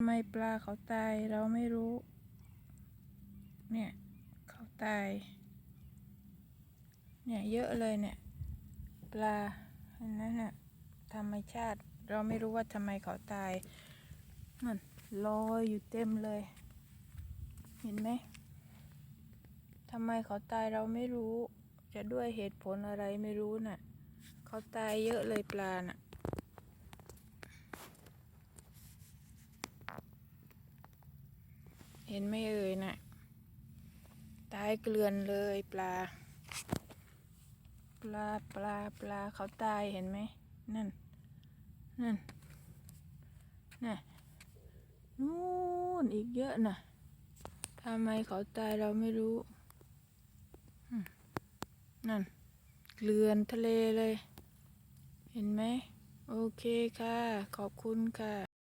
ทำไมปลาเขาตายเราไม่รู้ เนี่ย เขาตาย เนี่ย เยอะเลยเนี่ย ปลาเห็นไหมน่ะธรรมชาติ เราไม่รู้ว่าทำไมเขาตายนั่นลอยอยู่เต็มเลย เห็นไหมทำไมเขาตายเราไม่รู้ จะด้วยเหตุผลอะไรไม่รู้น่ะ เขาตายเยอะเลยปลาน่ะ เห็นไหมเอ่ยน่ะตายเกลือนเลยปลา ปลาปลาปลาเขาตายเห็นไหมนั่น นั่นน่ะนู่นอีกเยอะน่ะทำไมเขาตายเราไม่รู้นั่นเกลือนทะเลเลย เห็นไหม โอเคค่ะ ขอบคุณค่ะ